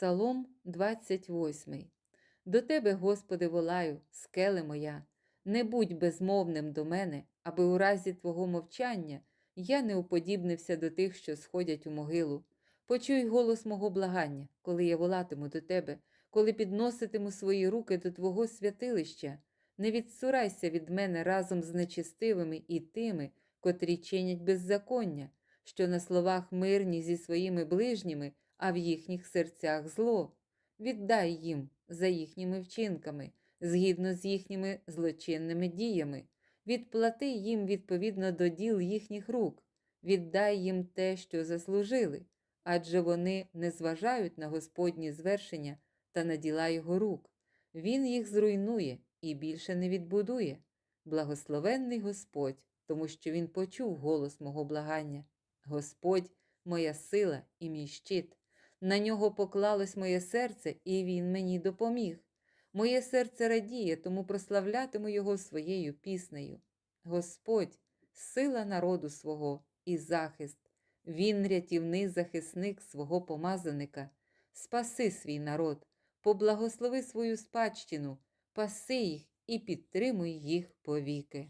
Псалом 28. До Тебе, Господи, волаю, скеле моя, не будь безмовним до мене, аби у разі Твого мовчання я не уподібнився до тих, що сходять у могилу. Почуй голос мого благання, коли я волатиму до Тебе, коли підноситиму свої руки до Твого святилища. Не відсурайся від мене разом з нечистивими і тими, котрі чинять беззаконня, що на словах мирні зі своїми ближніми, а в їхніх серцях зло. Віддай їм за їхніми вчинками, згідно з їхніми злочинними діями, відплати їм відповідно до діл їхніх рук, віддай їм те, що заслужили, адже вони не зважають на Господні звершення та на діла його рук. Він їх зруйнує і більше не відбудує. Благословенний Господь, тому що Він почув голос мого благання. Господь моя сила і мій щит. На нього поклалось моє серце, і він мені допоміг. Моє серце радіє, тому прославлятиму його своєю піснею. Господь, сила народу свого і захист, він рятівний захисник свого помазаника. Спаси свій народ, поблагослови свою спадщину, паси їх і підтримуй їх повіки.